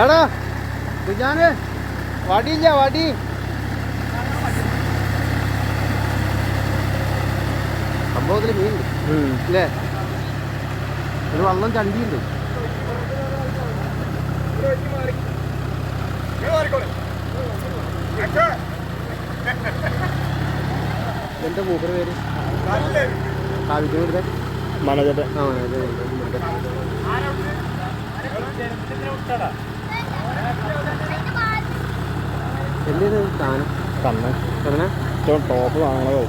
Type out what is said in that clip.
എടാ കുഞ്ഞാന് വടിയില്ല വടി. സംഭവത്തിൽ മീൻ അല്ലേ ഒരു വള്ളം ചണ്ടിയുണ്ട്. എന്താ മൂപ്പര് പേര്? കൊടുത്തേ മനോജന്റെ ആ കൊടുത്തേ എന്തേത് സാധനം. പറഞ്ഞ ടോപ്പ് വാങ്ങണതോ?